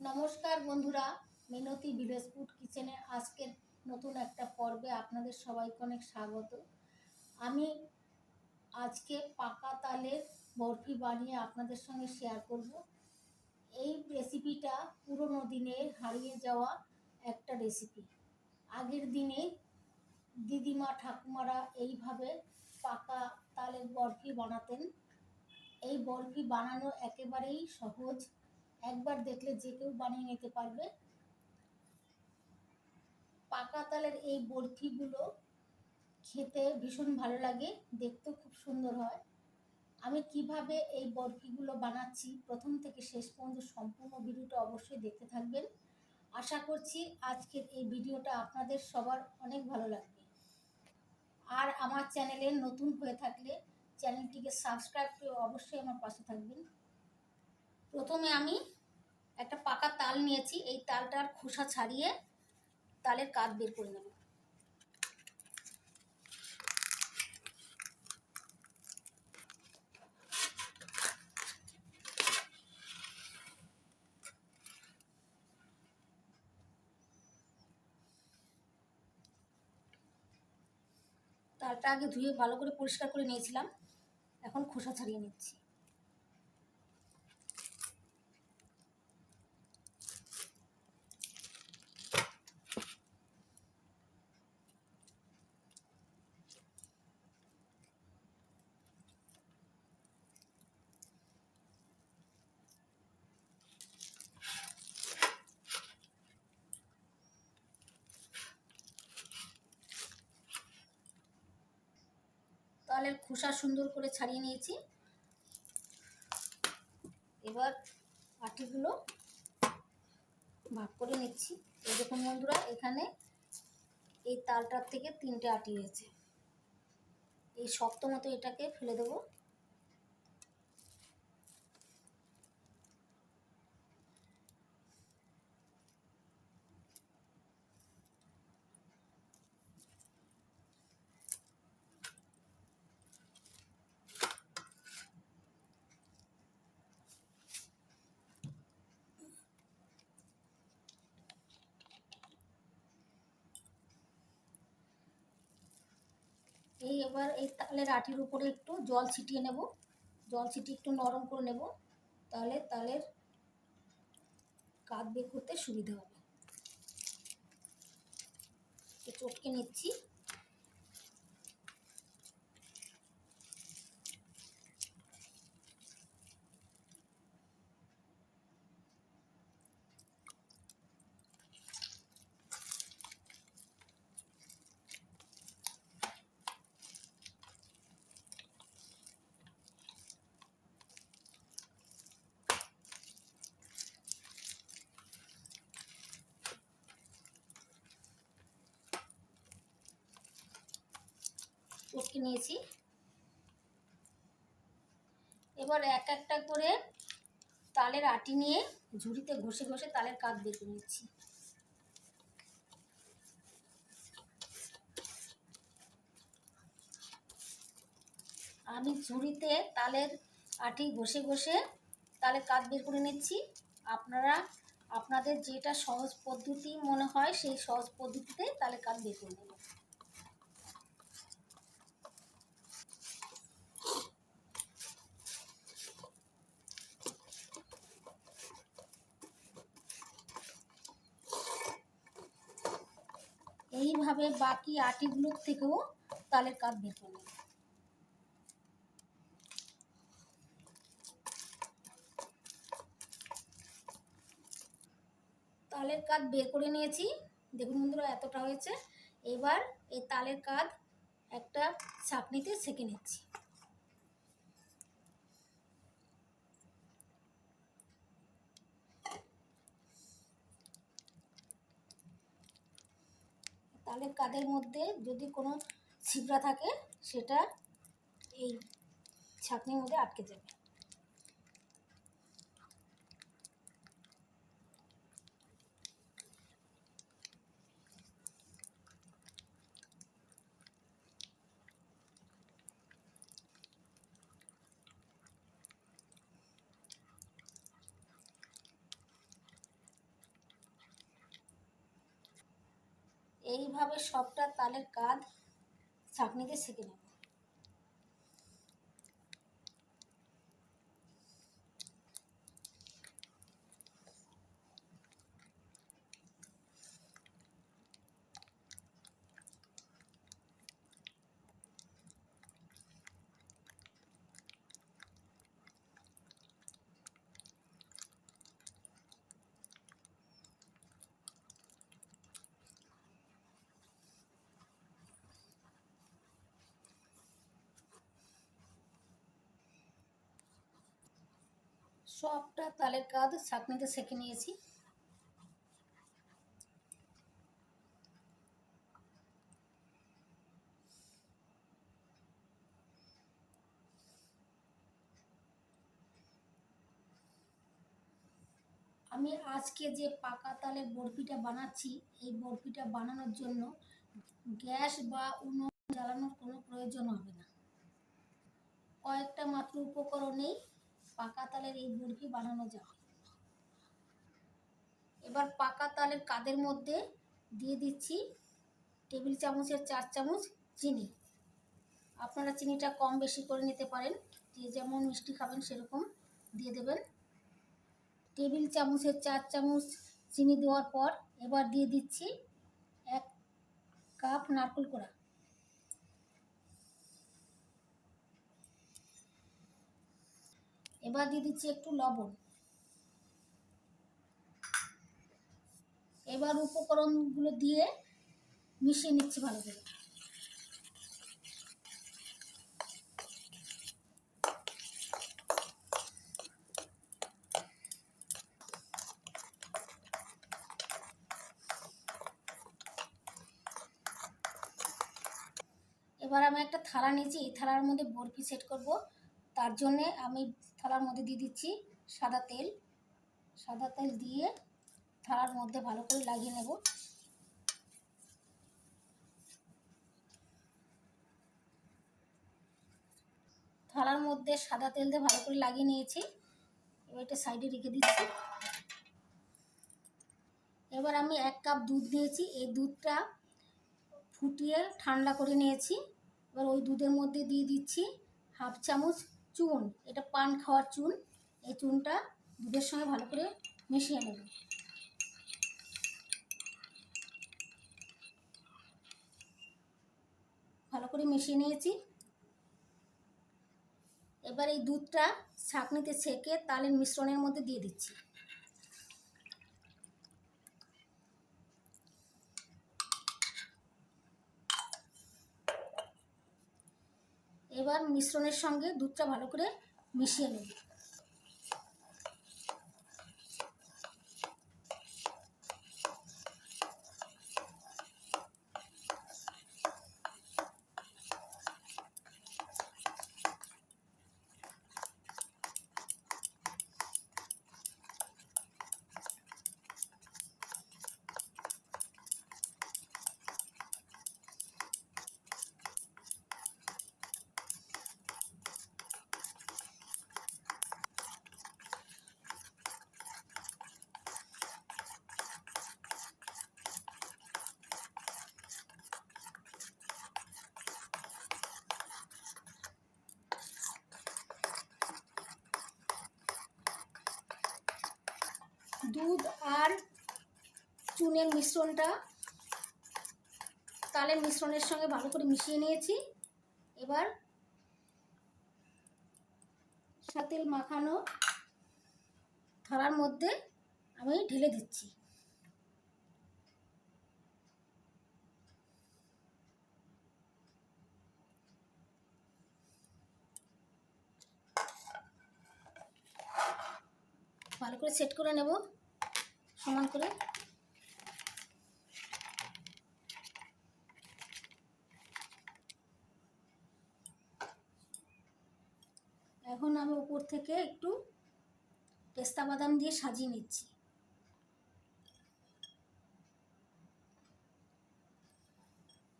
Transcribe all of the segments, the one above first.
নমস্কার বন্ধুরা, মিনতি village food কিচেনে আজকের নতুন একটা পর্বে আপনাদের সবাইকে অনেক স্বাগত। আমি আজকে পাকা তালের বরফি বানিয়ে আপনাদের সঙ্গে শেয়ার করব। এই রেসিপিটা পুরনো দিনের হারিয়ে যাওয়া একটা রেসিপি আগের দিনে দিদিমা ঠাকুমারা এইভাবে পাকা তালের বরফি বানাতেন। এই বরফি বানানো একেবারেই সহজ একবার দেখলে যে কেউ বানিয়ে নিতে পারবে। পাকা তালের এই বরফিগুলো খেতে ভীষণ ভালো লাগে, দেখতেও খুব সুন্দর হয়। আমি কীভাবে এই বরফিগুলো বানাচ্ছি প্রথম থেকে শেষ পর্যন্ত সম্পূর্ণ ভিডিওটা অবশ্যই দেখতে থাকবেন। আশা করছি আজকের এই ভিডিওটা আপনাদের সবার অনেক ভালো লাগবে। আর আমার চ্যানেলে নতুন হয়ে থাকলে চ্যানেলটিকে সাবস্ক্রাইব করে অবশ্যই আমার পাশে থাকবেন। প্রথমে আমি একটা পাকা তাল নিয়েছি, এই তালটার খোসা ছাড়িয়ে তালের কাঠ বের করে নেব। তালটা আগে ধুয়ে ভালো করে পরিষ্কার করে নিয়েছিলাম, এখন খোসা ছাড়িয়ে নিচ্ছি। তালের খোসা সুন্দর করে ছাড়িয়ে নিয়েছি। এবার আটিগুলো ভাগ করে নিচ্ছি। এই দেখুন বন্ধুরা, এখানে এই তালটার থেকে তিনটে আটি হয়েছে এই শক্ত মতো এটাকে ফেলে দেবো। এই এবার এই তালের আটির উপরে একটু জল ছিটিয়ে নেব। জল ছিটিয়ে একটু নরম করে নেব। তাহলে তালের কাঠ বের করতে সুবিধা হবে। চটকে নিচ্ছি। চটকে নিয়েছি। এবার এক একটা করে তালের আটি নিয়ে ঝুড়িতে ঘষে ঘষে তালের কাপ বের করে নিচ্ছি। আমি ঝুড়িতে তালের আটি ঘষে ঘষে তালের কাঠ বের করে নিচ্ছি। আপনারা, আপনাদের যেটা সহজ পদ্ধতি মনে হয়, সেই সহজ পদ্ধতিতে তালের কাঠ বের করে নেবেন এইভাবে বাকি আটিগুলোর থেকেও তালের কাপ বের করে নেব। তালের কাজ বের করে নিয়েছি। দেখুন বন্ধুরা, এতটা হয়েছে। এবার এই তালের কাজ একটা ছাঁকনিতে সেঁকে নিচ্ছি। তালের কাদের মধ্যে যদি কোনো ছিবড়া থাকে সেটা এই ছাঁকনির মধ্যে আটকে যাবে। এইভাবে সবটা তালের কাঁধ ছাঁকনিতে সেঁকে নেব। সবটা তালের কাঁধ ছাঁকনিতে সেঁকে নিয়েছি। আমি আজকে যে পাকা তালের বরফিটা বানাচ্ছি, এই বরফিটা বানানোর জন্য গ্যাস বা উনুন জ্বালানোর কোনো প্রয়োজন হবে না। কয়েকটা মাত্র উপকরণেই পাকা তালের এই বরফি বানানো যাবে এবার পাকা তালের কাদের মধ্যে দিয়ে দিচ্ছি টেবিল চামচের চার চামচ চিনি। আপনারা চিনিটা কম বেশি করে নিতে পারেন, যে যেমন মিষ্টি খাবেন সেরকম দিয়ে দেবেন। টেবিল চামচের চার চামচ চিনি দেওয়ার পর এবার দিয়ে দিচ্ছি এক কাপ নারকেল কোড়া। এবার দিয়ে দিচ্ছি একটু লবণ। এবার উপকরণগুলো দিয়ে মিশিয়ে নিচ্ছি ভালো করে। এবার আমি একটা থালা নিয়েছি, এই থালার মধ্যে বরফি সেট করব। তার জন্যে আমি থালার মধ্যে দিয়ে দিচ্ছি সাদা তেল। সাদা তেল দিয়ে থালার মধ্যে ভালো করে লাগিয়ে নেব। থালার মধ্যে সাদা তেল দিয়ে ভালো করে লাগিয়ে নিয়েছি। এবার এটা সাইডে রেখে দিচ্ছি। এবার আমি এক কাপ দুধ দিয়েছি। এই দুধটা ফুটিয়ে ঠান্ডা করে নিয়েছি। এবার ওই দুধের মধ্যে দিয়ে দিচ্ছি হাফ চামচ চুন, এটা পান খাওয়ার চুন। এই চুনটা দুধের সঙ্গে ভালো করে মিশিয়ে নেব। ভালো করে মিশিয়ে নিয়েছি। এবার এই দুধটা ছাঁকনিতে ছেঁকে তালের মিশ্রণের মধ্যে দিয়ে দিচ্ছি। এবার মিশ্রণের সঙ্গে দুধটা ভালো করে মিশিয়ে নেব। দুধ আর চুনের মিশ্রণটা। তালের মিশ্রণের সঙ্গে ভালো করে মিশিয়ে নিয়েছি। এবার সাতেল মাখানো থালার মধ্যে আমি ঢেলে দিচ্ছি। ভালো করে সেট করে নেব। সমান করে। এখন আমি উপর থেকে একটু পেস্তা বাদাম দিয়ে সাজিয়ে নিচ্ছি।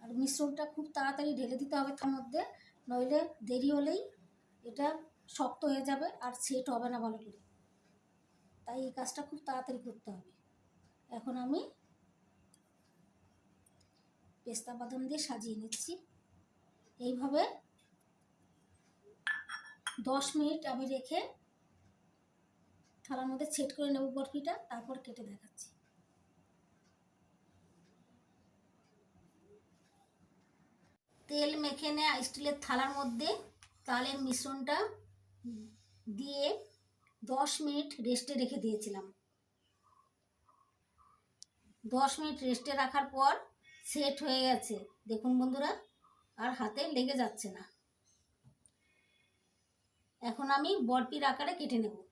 আর মিশ্রণটা খুব তাড়াতাড়ি ঢেলে দিতে হবে তার মধ্যে, নইলে দেরি হলেই এটা শক্ত হয়ে যাবে আর সেট হবে না ভালো করে। তাই এই কাজটা খুব তাড়াতাড়ি করতে হবে। এখন আমি পেস্তা বাদাম দিয়ে সাজিয়ে নিচ্ছি। এইভাবে দশ মিনিট আমি রেখে থালার মধ্যে ছেট করে নেব বরফিটা, তারপর কেটে দেখাচ্ছি। তেল মেখে নেওয়া স্টিলের থালার মধ্যে তালের মিশ্রণটা দিয়ে দশ মিনিট রেস্টে রেখে দিয়েছিলাম। দশ মিনিট রেস্টে রাখার পর সেট হয়ে গেছে। দেখুন বন্ধুরা, আর হাতে লেগে যাচ্ছে না। এখন আমি বরপির আকারে কেটে নেব।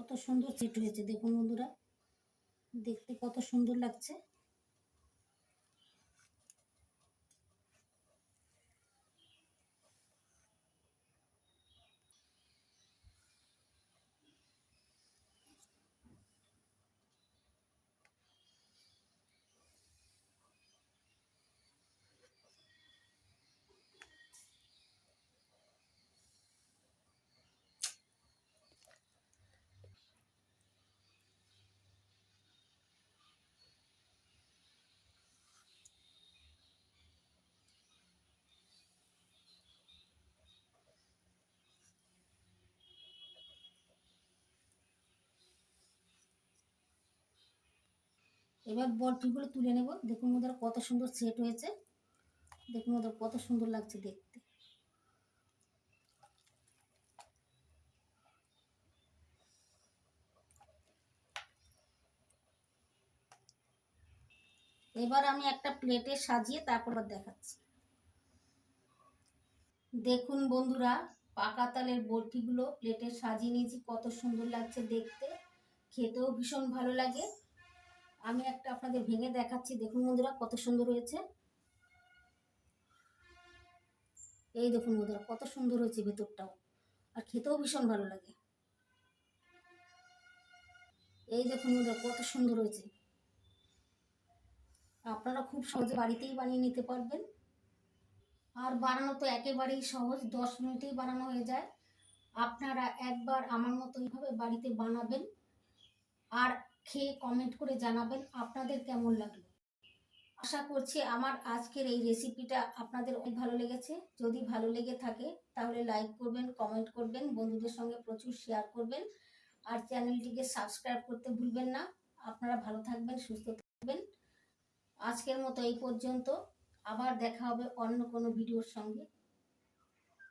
কত সুন্দর সেট হয়েছে দেখুন বন্ধুরা। দেখতে কত সুন্দর লাগছে। এবার বরফিগুলো তুলে নেব। দেখুন ওদের কত সুন্দর সেট হয়েছে। দেখুন ওদের কত সুন্দর লাগছে দেখতে। এবার আমি একটা প্লেটে সাজিয়ে তারপর দেখাচ্ছি। দেখুন বন্ধুরা, পাকা তালের বরফিগুলো প্লেটে সাজিয়ে নিয়েছি। কত সুন্দর লাগছে দেখতে। খেতেও ভীষণ ভালো লাগে। আমি একটা আপনাদের ভেঙে দেখাচ্ছি। দেখুন বন্ধুরা, কত সুন্দর হয়েছে। এই দেখুন বন্ধুরা, কত সুন্দর হয়েছে ভেতরটাও। আর খেতেও ভীষণ ভালো লাগে। এই দেখুন বন্ধুরা, কত সুন্দর হয়েছে। আপনারা খুব সহজে বাড়িতেই বানিয়ে নিতে পারবেন। আর বানানো তো একেবারেই সহজ, দশ মিনিটেই বানানো হয়ে যায়। আপনারা একবার আমার মতো এইভাবে বাড়িতে বানাবেন। আর খেয়ে কমেন্ট করে জানাবেন আপনাদের কেমন লাগল। আশা করছি আমার আজকের এই রেসিপিটা আপনাদের অনেক ভালো লেগেছে। যদি ভালো লেগে থাকে তাহলে লাইক করবেন কমেন্ট করবেন, বন্ধুদের সঙ্গে প্রচুর শেয়ার করবেন। আর চ্যানেলটিকে সাবস্ক্রাইব করতে ভুলবেন না। আপনারা ভালো থাকবেন, সুস্থ থাকবেন। আজকের মতো এই পর্যন্ত। আবার দেখা হবে অন্য কোনো ভিডিওর সঙ্গে।